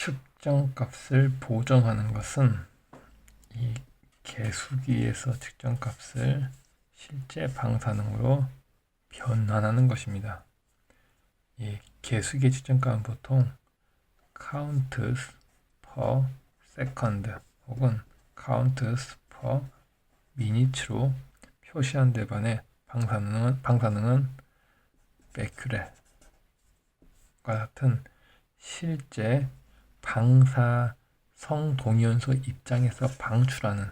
측정값을 보정하는 것은 이 계수기에서 측정값을 실제 방사능으로 변환하는 것입니다. 이 계수기의 측정값은 보통 counts per second 혹은 counts per minute로 표시한 데 반해 방사능은 방사능은 베큐레과 같은 실제 방사 성 동위원소 입장에서 방출하는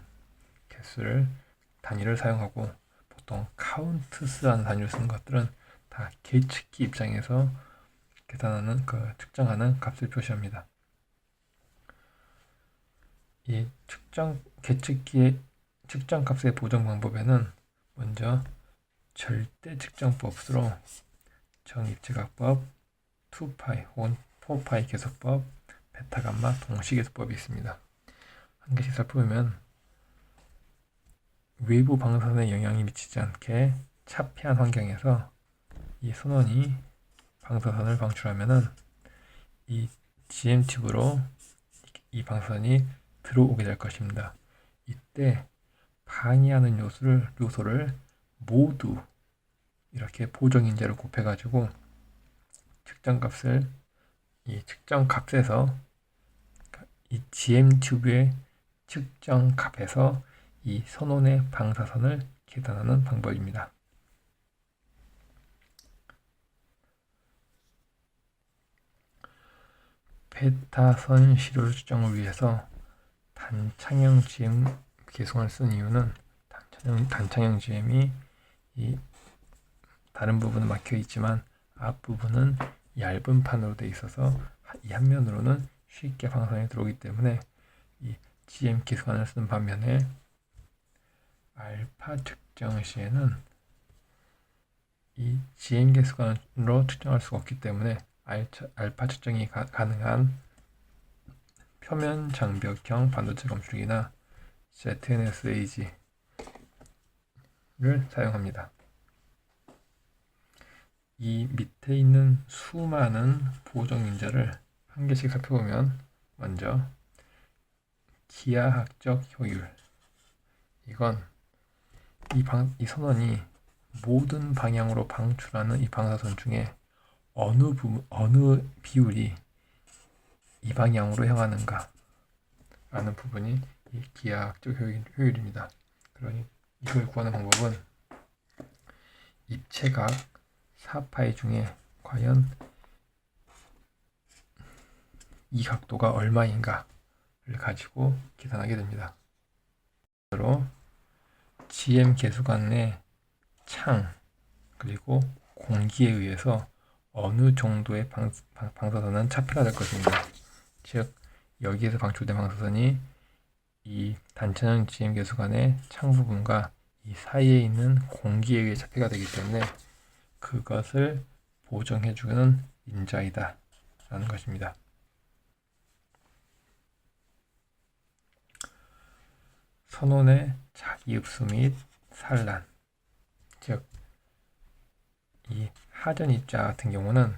개수를 단위를 사용하고 보통 카운트스라는 단위를 쓰는 것들은 다 계측기 입장에서 계산하는 그 측정하는 값을 표시합니다. 이 측정 계측기의 측정 값의 보정 방법에는 먼저 절대 측정법으로 정입측학법, 2파이 혹은 4파이 계속법, 베타 감마 동시 계속법이 있습니다. 한 개씩 살펴보면 외부 방사선에 영향이 미치지 않게 차폐한 환경에서 이 선원이 방사선을 방출하면은 이 GM 튜브로 이 방사선이 들어오게 될 것입니다. 이때 방해하는 요소를 요소를 모두 이렇게 보정 인자를 곱해가지고 측정값을 이 측정값에서 이 GM 튜브의 측정 값에서 이 선온의 방사선을 계산하는 방법입니다. 베타선 시료를 측정을 위해서 단창형 GM 계송을 쓴 이유는 단창형, 단창형 GM이 이 다른 부분은 막혀 있지만 앞부분은 얇은 판으로 되어 있어서 이 한 면으로는 쉽게 방사선이 들어오기 때문에 이 GM 계수관을 쓰는 반면에 알파 측정 시에는 이 GM 계수관으로 측정할 수가 없기 때문에 알파 측정이 가, 가능한 표면 장벽형 반도체 검출기나 ZNSAG를 사용합니다. 이 밑에 있는 수많은 보정 인자를 한 개씩 살펴보면 먼저 기하학적 효율 이건 이, 방, 이 선원이 모든 방향으로 방출하는 이 방사선 중에 어느 부 어느 비율이 이 방향으로 향하는가 라는 부분이 이 기하학적 효율, 효율입니다. 그러니 이걸 구하는 방법은 입체각 4파이 중에 과연 이 각도가 얼마인가를 가지고 계산하게 됩니다. 로 GM 계수관의 창 그리고 공기에 의해서 어느 정도의 방, 방 사선은 차폐가 될 것입니다. 즉 여기에서 방출된 방사선이 이 단천형 GM 계수관의 창 부분과 이 사이에 있는 공기에 의해 차폐가 되기 때문에 그것을 보정해주는 인자이다 라는 것입니다. 선원의 자기 흡수 및 산란 즉 이 하전 입자 같은 경우는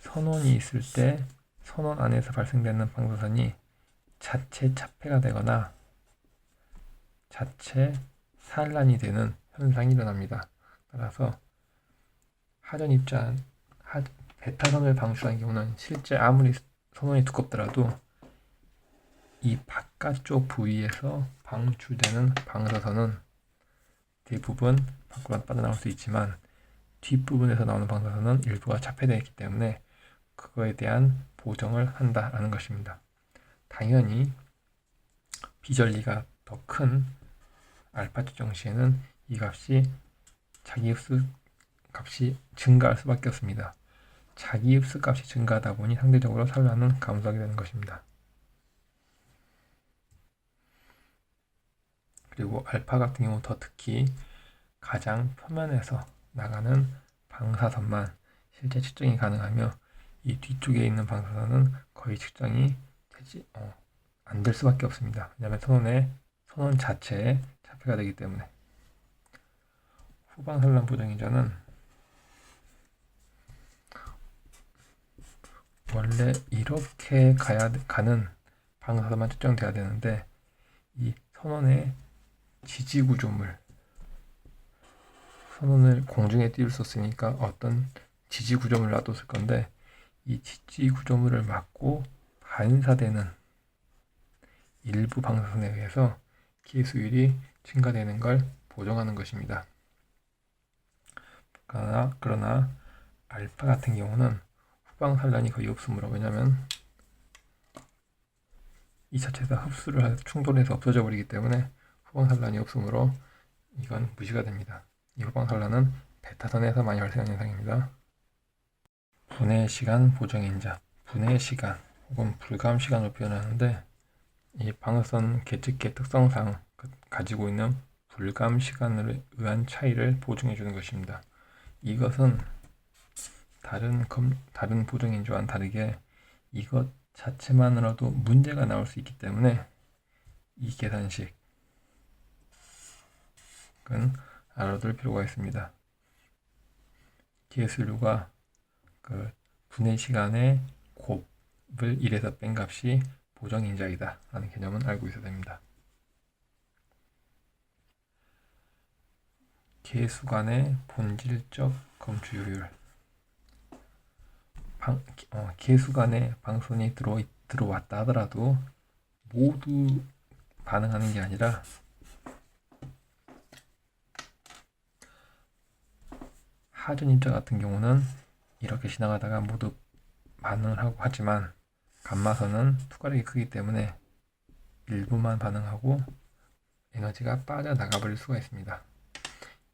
선원이 있을 때 선원 안에서 발생되는 방사선이 자체 차폐가 되거나 자체 산란이 되는 현상이 일어납니다. 따라서 하전 입자 하, 베타선을 방출한 경우는 실제 아무리 선원이 두껍더라도 이 바깥쪽 부위에서 방출되는 방사선은 대부분 밖으로 빠져나올 수 있지만 뒷부분에서 나오는 방사선은 일부가 차폐되어 있기 때문에 그거에 대한 보정을 한다라는 것입니다. 당연히 비전리가 더 큰 알파 측정 시에는 이 값이 자기 흡수 값이 증가할 수밖에 없습니다. 자기 흡수 값이 증가하다 보니 상대적으로 산란은 감소하게 되는 것입니다. 그리고 알파 같은 경우 더 특히 가장 표면에서 나가는 방사선만 실제 측정이 가능하며 이 뒤쪽에 있는 방사선은 거의 측정이 되지 어, 안 될 수밖에 없습니다. 왜냐하면 선원의 선원 자체에 차폐가 되기 때문에 후방산란 보정인자는 원래 이렇게 가야 가는 방사선만 측정돼야 되는데 이 선원의 지지 구조물 선원을 공중에 띄울 수 없으니까 어떤 지지 구조물을 놔뒀을 건데 이 지지 구조물을 막고 반사되는 일부 방사선에 의해서 기수율이 증가되는 걸 보정하는 것입니다. 그러나, 그러나 알파 같은 경우는 후방 산란이 거의 없으므로 왜냐하면 이 자체에서 흡수를 해서 충돌해서 없어져 버리기 때문에 후방 산란이 없으므로 이건 무시가 됩니다. 이 후방 산란은 베타선에서 많이 발생하는 현상입니다. 분해 시간 보정 인자, 분해 시간 혹은 불감 시간을 표현하는데 이 방사선 계측계 특성상 그- 가지고 있는 불감 시간에 의한 차이를 보증해 주는 것입니다. 이것은 다른 검, 다른 보정인자와는 다르게 이것 자체만으로도 문제가 나올 수 있기 때문에 이 계산식은 알아둘 필요가 있습니다. 계수류가 그 분해 시간의 곱을 1에서 뺀 값이 보정인자이다 라는 개념은 알고 있어야 됩니다. 계수간의 본질적 검출효율 방, 어, 계수간에 방선이 들어, 들어왔다 하더라도 모두 반응하는 게 아니라 하전 입자 같은 경우는 이렇게 지나가다가 모두 반응을 하고 하지만 감마선은 투과력이 크기 때문에 일부만 반응하고 에너지가 빠져나가 버릴 수가 있습니다.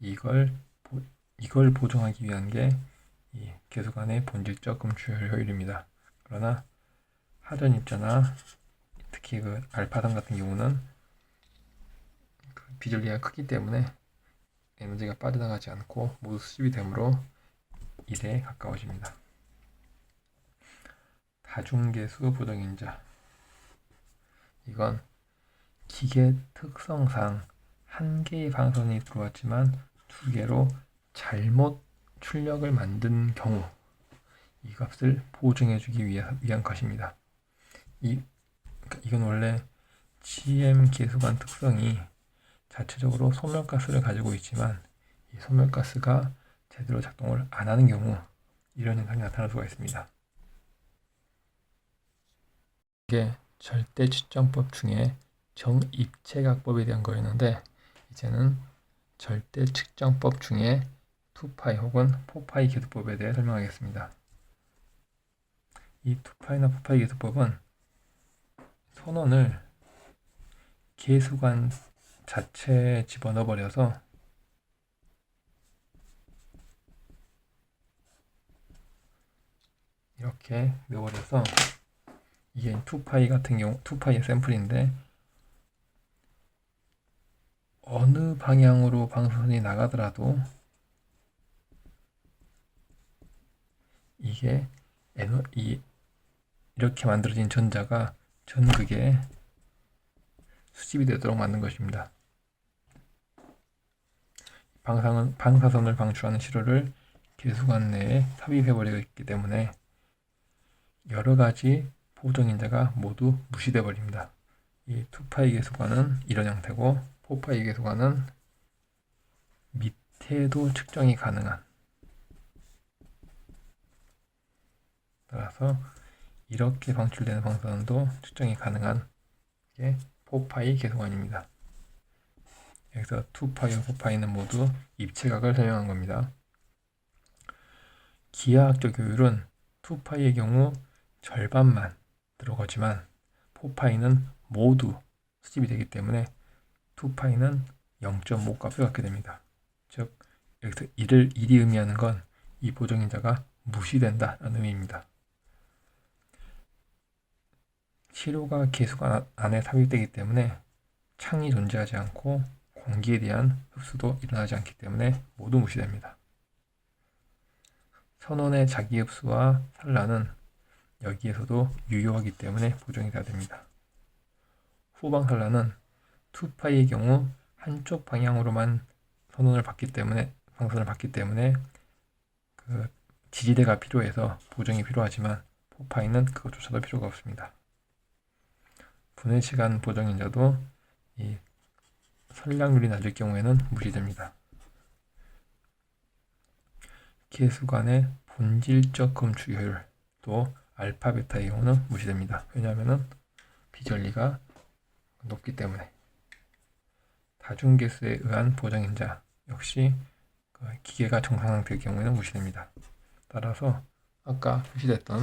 이걸 보, 이걸 보정하기 위한 게이 계수간의 본질적 검출 효율입니다. 그러나 하전 입자나 특히 그 알파선 같은 경우는 그 비전리가 크기 때문에 에너지가 빠져나가지 않고 모두 수집이 되므로 1에 가까워집니다. 다중계수 보정인자 이건 기계 특성상 한 개의 방선이 들어왔지만 두 개로 잘못 출력을 만든 경우 이 값을 보증해주기 위한, 위한 것입니다. 이 그러니까 이건 원래 GM 계수관 특성이 자체적으로 소멸가스를 가지고 있지만 이 소멸가스가 제대로 작동을 안 하는 경우 이런 현상이 나타날 수가 있습니다. 이게 절대 측정법 중에 정입체각법에 대한 거였는데 이제는 절대 측정법 중에 2파이 혹은 4파이 계수법에 대해 설명하겠습니다. 이 2파이나 4파이 계수법은 선원을 계수관 자체에 집어넣어 버려서 이렇게 넣어버려서 이게 2파이 같은 경우 2파이의 샘플인데 어느 방향으로 방선이 나가더라도 이게 에너 이 이렇게 만들어진 전자가 전극에 수집이 되도록 만든 것입니다. 방사선, 방사선을 방출하는 시료를 계수관 내에 삽입해 버리고 있기 때문에 여러 가지 보정인자가 모두 무시돼 버립니다. 이 2파이 계수관은 이런 형태고 4파이 계수관은 밑에도 측정이 가능한 따라서 이렇게 방출되는 방사선도 측정이 가능한 게 4파이 계수관입니다. 여기서 2파이와 4파이는 모두 입체각을 설명한 겁니다. 기하학적 효율은 2파이의 경우 절반만 들어가지만 4파이는 모두 수집이 되기 때문에 2파이는 0.5 값을 갖게 됩니다. 즉 여기서 1을 1이 의미하는 건 이 보정인자가 무시된다라는 의미입니다. 시료가 계수관 안에 삽입되기 때문에 창이 존재하지 않고 공기에 대한 흡수도 일어나지 않기 때문에 모두 무시됩니다. 선원의 자기 흡수와 산란은 여기에서도 유효하기 때문에 보정이 돼야 됩니다. 후방 산란은 2파이의 경우 한쪽 방향으로만 선원을 받기 때문에 방선을 받기 때문에 그 지지대가 필요해서 보정이 필요하지만 포파이는 그것조차도 필요가 없습니다. 분해 시간 보정인자도 이 선량률이 낮을 경우에는 무시됩니다. 계수관의 본질적 검출 효율 또 알파 베타의 경우는 무시됩니다. 왜냐하면 비전리가 높기 때문에 다중계수에 의한 보정인자 역시 그 기계가 정상 상태의 경우에는 무시됩니다. 따라서 아까 무시됐던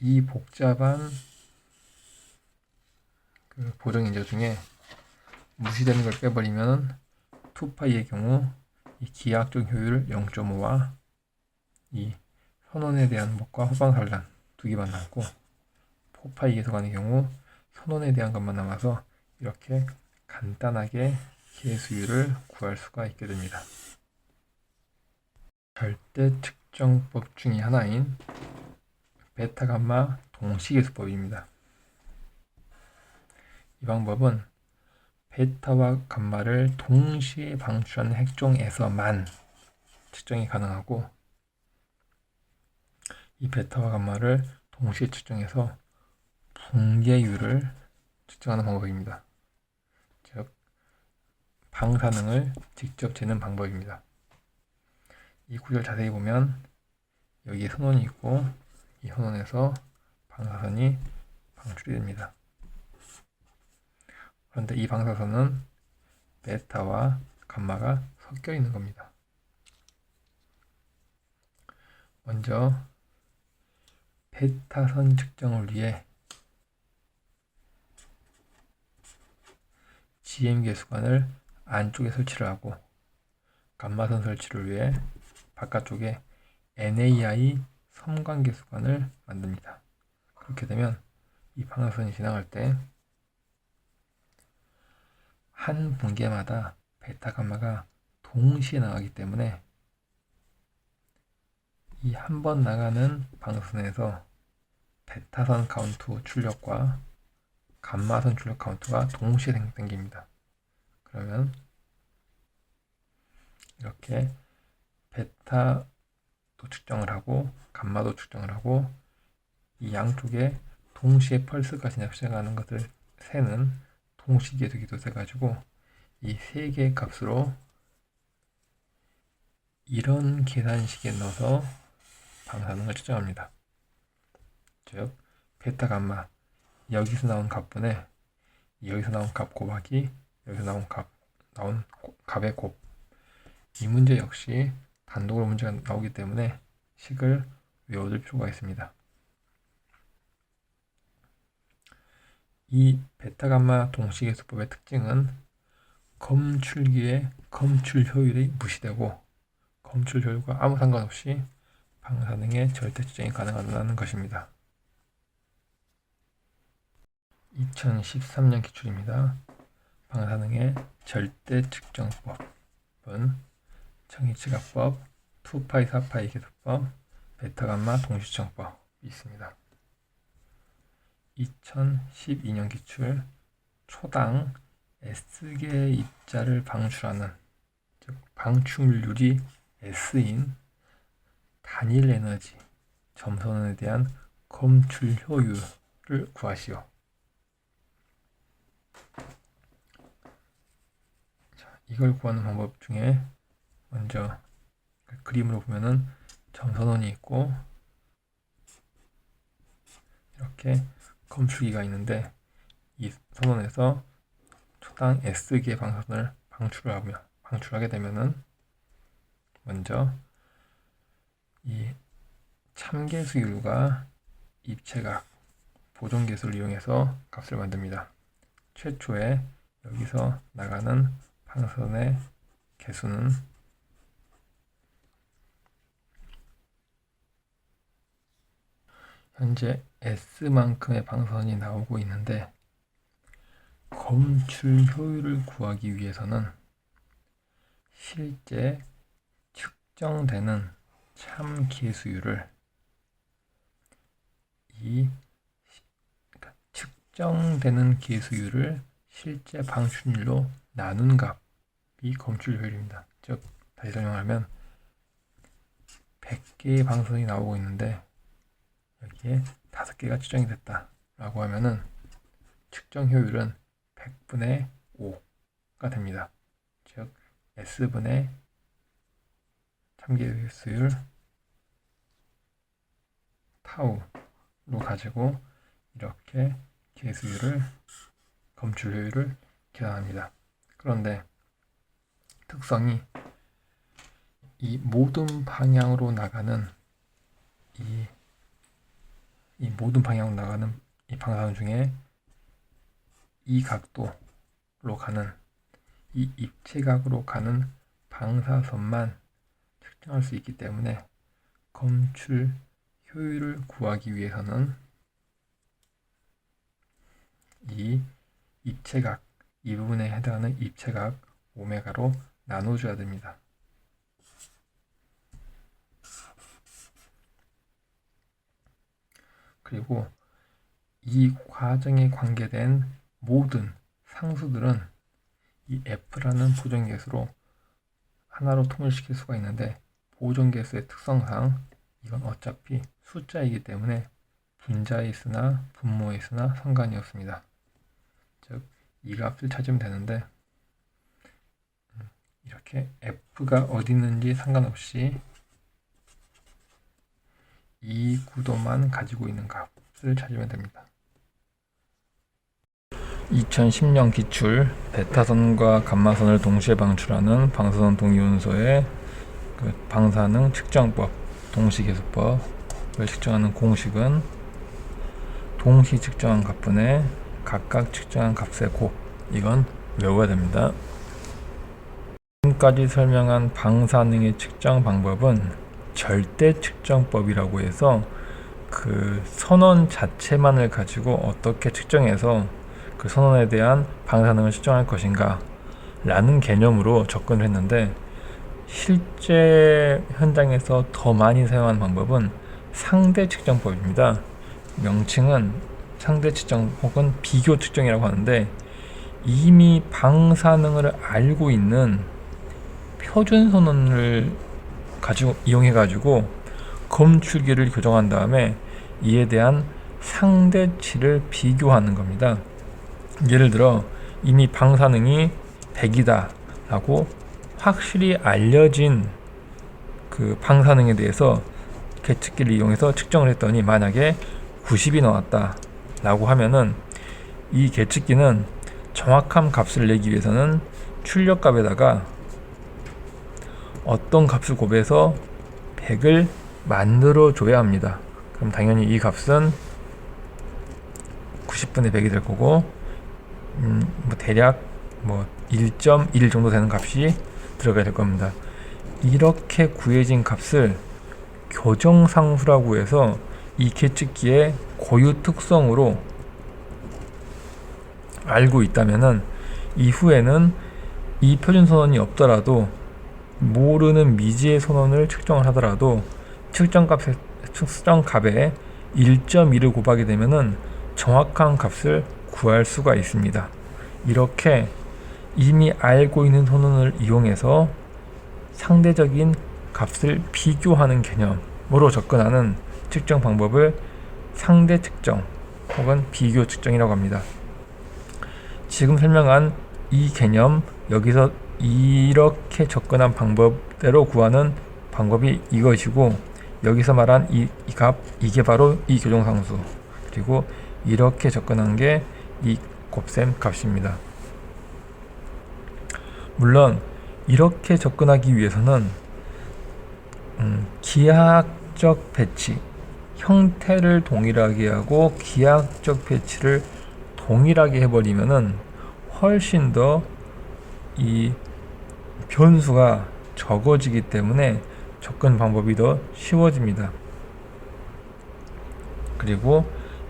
이 복잡한 그 보정인자 중에 무시되는 걸 빼버리면 2파이의 경우 이 기하학적 효율 0.5와 이 선원에 대한 것과 후방산란 두 개만 남고 포파이 계속하는 경우 선원에 대한 것만 남아서 이렇게 간단하게 계수율을 구할 수가 있게 됩니다. 절대 측정법 중의 하나인 베타 감마 동시계수법입니다. 이 방법은 베타와 감마를 동시에 방출하는 핵종에서만 측정이 가능하고 이 베타와 감마를 동시에 측정해서 붕괴율을 측정하는 방법입니다. 즉 방사능을 직접 재는 방법입니다. 이 구절 자세히 보면 여기에 선원이 있고 이 선원에서 방사선이 방출이 됩니다. 그런데 이 방사선은 베타와 감마가 섞여 있는 겁니다. 먼저 베타선 측정을 위해 GM 계수관을 안쪽에 설치를 하고 감마선 설치를 위해 바깥쪽에 NAI 섬광 계수관을 만듭니다. 그렇게 되면 이 방사선이 지나갈 때 한 분계마다 베타 감마가 동시에 나가기 때문에 이 한 번 나가는 방사선에서 베타선 카운트 출력과 감마선 출력 카운트가 동시에 생- 생깁니다. 그러면 이렇게 베타도 측정을 하고 감마도 측정을 하고 이 양쪽에 동시에 펄스가 진압시행하는 것을 세는 동시계수기도 돼가지고 이 세 개의 값으로 이런 계산식에 넣어서 방사능을 측정합니다. 즉 베타 감마 여기서 나온 값분에 여기서 나온 값 곱하기 여기서 나온 값 나온 고- 값의 곱. 이 문제 역시 단독으로 문제가 나오기 때문에 식을 외워둘 필요가 있습니다. 이 베타 감마 동시계수법의 특징은 검출기의 검출 효율이 무시되고 검출 효율과 아무 상관없이 방사능의 절대 측정이 가능하다는 것입니다. 2013년 기출입니다. 방사능의 절대 측정법은 청이치각법, 2파이 4파이 계수법, 베타감마 동시측정법이 있습니다. 2012년 기출 초당 S개의 입자를 방출하는 즉 방출률이 S인 단일 에너지 점선에 대한 검출 효율을 구하시오. 자, 이걸 구하는 방법 중에 먼저 그 그림으로 보면은 점선원이 있고 이렇게 검출기가 있는데 이 선원에서 초당 S개의 방사선을 방출을 하며 방출하게 되면은 먼저 이 참계수율과 입체각 보존계수를 이용해서 값을 만듭니다. 최초에 여기서 나가는 방사선의 개수는 현재 S만큼의 방사선이 나오고 있는데 검출 효율을 구하기 위해서는 실제 측정되는 참 계수율을 이 측정되는 계수율을 실제 방출률로 나눈 값이 검출 효율입니다. 즉 다시 설명하면 100개의 방선이 나오고 있는데 여기에 5개가 측정이 됐다 라고 하면은 측정 효율은 100분의 5가 됩니다. 즉 S분의 참개수율 타우로 가지고 이렇게 개수율을 검출 효율을 계산합니다. 그런데 특성이 이 모든 방향으로 나가는 이, 이 모든 방향으로 나가는 이 방사선 중에 이 각도로 가는 이 입체각으로 가는 방사선만 측정할 수 있기 때문에 검출 효율을 구하기 위해서는 이 입체각 이 부분에 해당하는 입체각 오메가로 나눠줘야 됩니다. 그리고 이 과정에 관계된 모든 상수들은 이 f라는 보존계수로 하나로 통일시킬 수가 있는데 보존계수의 특성상 이건 어차피 숫자이기 때문에 분자에 있으나 분모에 있으나 상관이 없습니다. 즉, 이 값을 찾으면 되는데 음, 이렇게 f가 어디 있는지 상관없이 이 구도만 가지고 있는 값을 찾으면 됩니다. 2010년 기출 베타선과 감마선을 동시에 방출하는 방사선 동위원소의 그 방사능 측정법 동시계수법을 측정하는 공식은 동시 측정한 값분의 각각 측정한 값의 곱 이건 외워야 됩니다. 지금까지 설명한 방사능의 측정 방법은 절대 측정법이라고 해서 그 선원 자체만을 가지고 어떻게 측정해서 그 선원에 대한 방사능을 측정할 것인가 라는 개념으로 접근을 했는데 실제 현장에서 더 많이 사용하는 방법은 상대 측정법입니다. 명칭은 상대 측정 혹은 비교 측정이라고 하는데 이미 방사능을 알고 있는 표준 선언을 가지고 이용해 가지고 검출기를 교정한 다음에 이에 대한 상대치를 비교하는 겁니다. 예를 들어 이미 방사능이 100이다 라고 확실히 알려진 그 방사능에 대해서 계측기를 이용해서 측정을 했더니 만약에 90이 나왔다 라고 하면은 이 계측기는 정확한 값을 내기 위해서는 출력값에다가 어떤 값을 곱해서 100을 만들어 줘야 합니다. 그럼 당연히 이 값은 90분의 100이 될 거고 음, 뭐 대략 뭐 1.1 정도 되는 값이 들어가야 될 겁니다. 이렇게 구해진 값을 교정상수라고 해서 이 계측기의 고유 특성으로 알고 있다면은 이후에는 이 표준 선언이 없더라도 모르는 미지의 선언을 측정을 하더라도 측정값에 측정값에 1.2를 곱하게 되면은 정확한 값을 구할 수가 있습니다. 이렇게 이미 알고 있는 선언을 이용해서 상대적인 값을 비교하는 개념으로 접근하는 측정 방법을 상대 측정 혹은 비교 측정이라고 합니다. 지금 설명한 이 개념 여기서 이렇게 접근한 방법대로 구하는 방법이 이것이고 여기서 말한 이 값 이게 바로 이 교정상수 그리고 이렇게 접근한 게 이 곱셈 값입니다. 물론 이렇게 접근하기 위해서는 음, 기하학적 배치 형태를 동일하게 하고 기하학적 배치를 동일하게 해버리면은 훨씬 더이 변수가 적어지기 때문에 접근 방법이 더 쉬워집니다. 그리고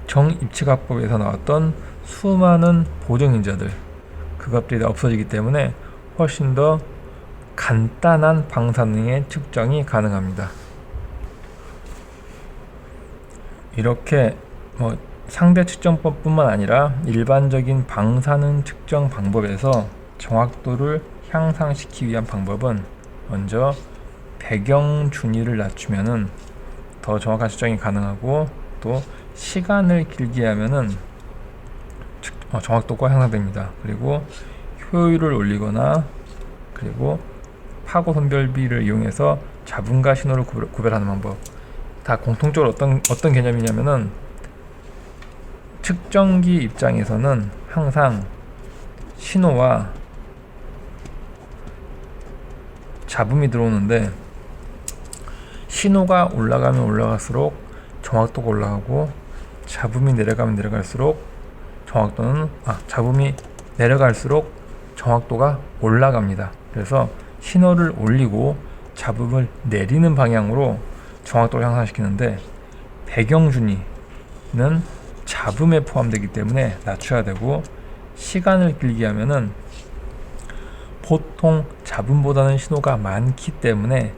정입체각법에서 나왔던 수많은 보정인자들 그 값들이 다 없어지기 때문에 훨씬 더 간단한 방사능의 측정이 가능합니다. 이렇게 뭐 상대 측정법뿐만 아니라 일반적인 방사능 측정 방법에서 정확도를 향상시키기 위한 방법은 먼저 배경 준위를 낮추면은 더 정확한 측정이 가능하고 또 시간을 길게 하면은 측- 어, 정확도가 향상됩니다. 그리고 효율을 올리거나 그리고 파고 선별비를 이용해서 잡음과 신호를 구별, 구별 하는 방법. 다 공통적으로 어떤 어떤 개념이냐면은 측정기 입장에서는 항상 신호와 잡음이 들어오는데 신호가 올라가면 올라갈수록 정확도가 올라가고 잡음이 내려가면 내려갈수록 정확도는 아 잡음이 내려갈수록 정확도가 올라갑니다. 그래서 신호를 올리고 잡음을 내리는 방향으로 정확도를 향상시키는데 배경준위는 잡음에 포함되기 때문에 낮춰야 되고 시간을 길게 하면은 보통 잡음보다는 신호가 많기 때문에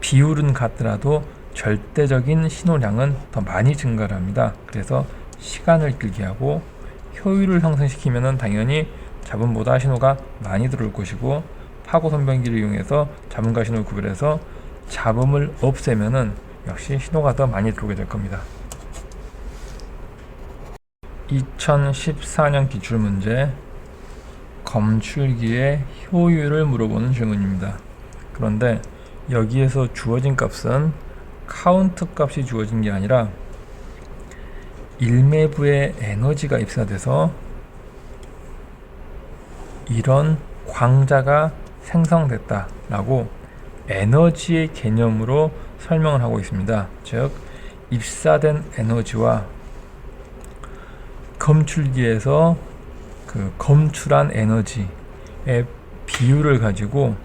비율은 같더라도 절대적인 신호량은 더 많이 증가를 합니다. 그래서 시간을 길게 하고 효율을 상승시키면은 당연히 잡음보다 신호가 많이 들어올 것이고 파고 선변기를 이용해서 잡음과 신호를 구별해서 잡음을 없애면은 역시 신호가 더 많이 들어오게 될 겁니다. 2014년 기출 문제 검출기의 효율을 물어보는 질문입니다. 그런데 여기에서 주어진 값은 카운트 값이 주어진 게 아니라 일매부의 에너지가 입사돼서 이런 광자가 생성됐다 라고 에너지의 개념으로 설명을 하고 있습니다. 즉 입사된 에너지와 검출기에서 그 검출한 에너지의 비율을 가지고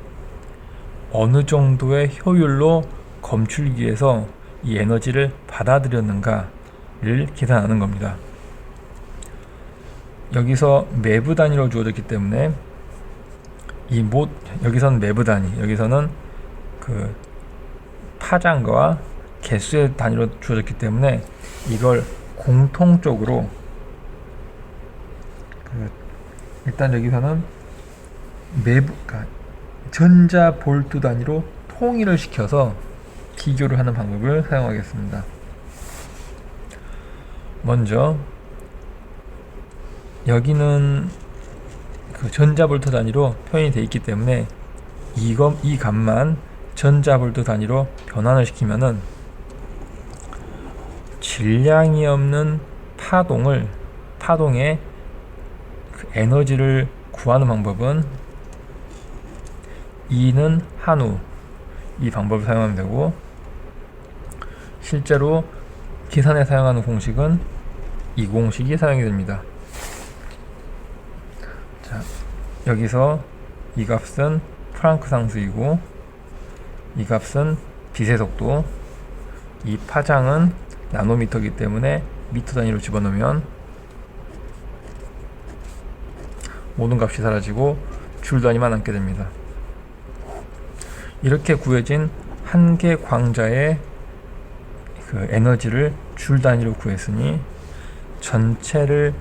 어느 정도의 효율로 검출기에서 이 에너지를 받아들였는가를 계산하는 겁니다. 여기서 매부 단위로 주어졌기 때문에 이 못 여기서는 매부 단위, 여기서는 그 파장과 개수의 단위로 주어졌기 때문에 이걸 공통적으로 그 일단 여기서는 매부 그러니까 전자 볼트 단위로 통일을 시켜서 비교를 하는 방법을 사용하겠습니다. 먼저 여기는 그 전자 볼트 단위로 표현이 되어 있기 때문에 이거 이 값만 전자 볼트 단위로 변환을 시키면은 질량이 없는 파동을 파동의 그 에너지를 구하는 방법은 E는 한우 이 방법을 사용하면 되고 실제로 계산에 사용하는 공식은 이 공식이 사용이 됩니다. 자, 여기서 이 값은 프랑크 상수이고 이 값은 빛의 속도 이 파장은 나노미터이기 때문에 미터 단위로 집어넣으면 모든 값이 사라지고 줄 단위만 남게 됩니다. 이렇게 구해진 한 개 광자의 그 에너지를 줄 단위로 구했으니 전체를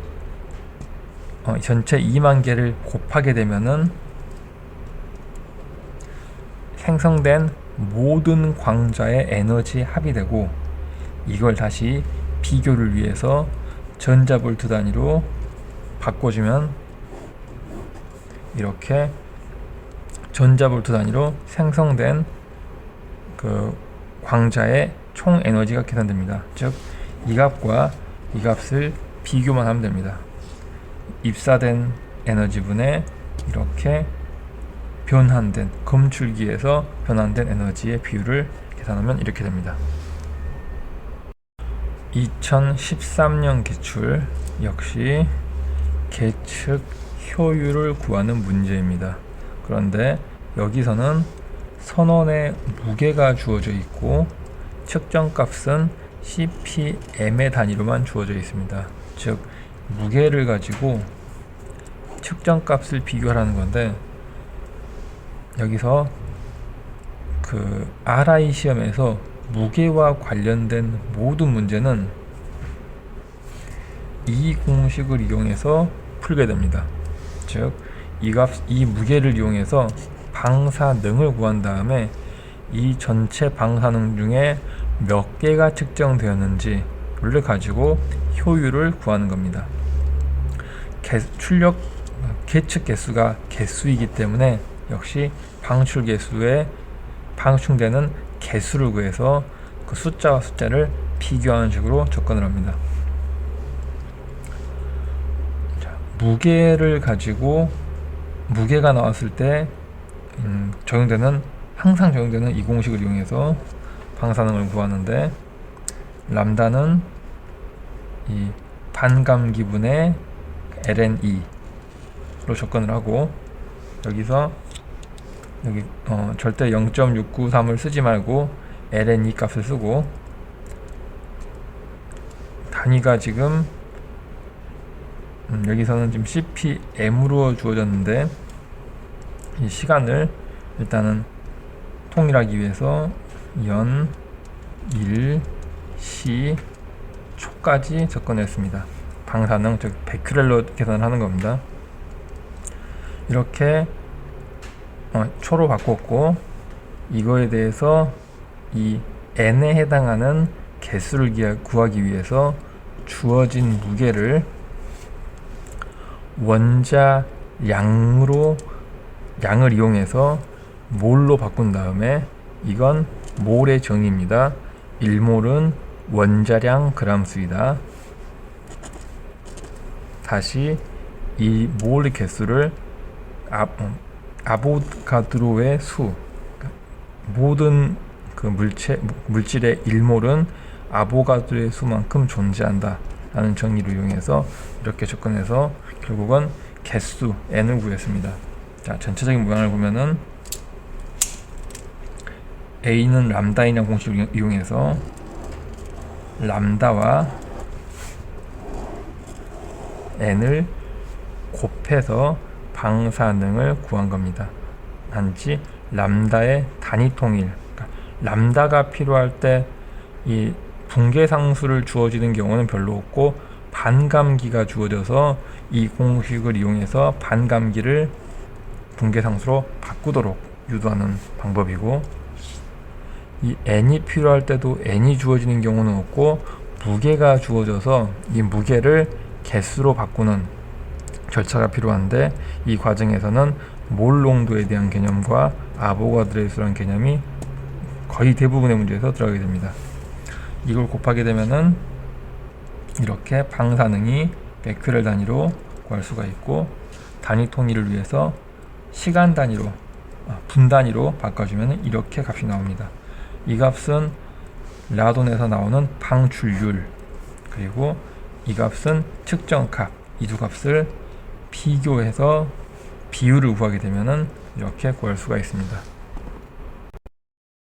어, 전체 2만 개를 곱하게 되면은 생성된 모든 광자의 에너지 합이 되고 이걸 다시 비교를 위해서 전자볼트 단위로 바꿔주면 이렇게 전자볼트 단위로 생성된 그 광자의 총 에너지가 계산됩니다. 즉, 이 값과 이 값을 비교만 하면 됩니다. 입사된 에너지분의 이렇게 변환된 검출기에서 변환된 에너지의 비율을 계산하면 이렇게 됩니다. 2013년 기출 역시 계측 효율을 구하는 문제입니다. 그런데 여기서는 선원의 무게가 주어져 있고 측정값은 CPM의 단위로만 주어져 있습니다. 즉 무게를 가지고 측정값을 비교하라는 건데 여기서 그 RI 시험에서 무게와 관련된 모든 문제는 이 공식을 이용해서 풀게 됩니다. 즉, 이 값, 이 무게를 이용해서 방사능을 구한 다음에 이 전체 방사능 중에 몇 개가 측정되었는지를 가지고 효율을 구하는 겁니다. 개, 출력 계측 개수가 개수이기 때문에 역시 방출 개수에 방출되는 개수를 구해서 그 숫자와 숫자를 비교하는 식으로 접근을 합니다. 자, 무게를 가지고 무게가 나왔을 때 음, 적용되는 항상 적용되는 이 공식을 이용해서 방사능을 구하는데 람다는 이 반감 기분의 ln2로 접근을 하고 여기서 여기 어, 절대 0.693을 쓰지 말고 ln2 값을 쓰고 단위가 지금 음, 여기서는 지금 CPM으로 주어졌는데 이 시간을 일단은 통일하기 위해서 연, 일, 시, 초까지 접근했습니다. 방사능 즉 베크렐로 계산을 하는 겁니다. 이렇게 어, 초로 바꿨고 이거에 대해서 이 n에 해당하는 개수를 구하기 위해서 주어진 무게를 원자 양으로 양을 이용해서 몰로 바꾼 다음에 이건 몰의 정의입니다. 1몰은 원자량 그람수이다. 다시 이 몰의 개수를 아, 음, 아보가드로의 수 모든 그 물체 물질의 1몰은 아보가드로의 수만큼 존재한다 라는 정의를 이용해서 이렇게 접근해서 결국은 개수 n을 구했습니다. 자 전체적인 모양을 보면은 a는 람다이라는 공식을 이용해서 람다와 n을 곱해서 방사능을 구한 겁니다. 단지 람다의 단위 통일. 그러니까 람다가 필요할 때 이 붕괴 상수를 주어지는 경우는 별로 없고 반감기가 주어져서 이 공식을 이용해서 반감기를 붕괴 상수로 바꾸도록 유도하는 방법이고 이 n이 필요할 때도 n이 주어지는 경우는 없고 무게가 주어져서 이 무게를 개수로 바꾸는 절차가 필요한데 이 과정에서는 몰 농도에 대한 개념과 아보가드로의 수라는 개념이 거의 대부분의 문제에서 들어가게 됩니다. 이걸 곱하게 되면은 이렇게 방사능이 베크렐 단위로 구할 수가 있고 단위 통일을 위해서 시간 단위로 아, 분 단위로 바꿔주면 이렇게 값이 나옵니다. 이 값은 라돈에서 나오는 방출률 그리고 이 값은 측정값 이 두 값을 비교해서 비율을 구하게 되면은 이렇게 구할 수가 있습니다.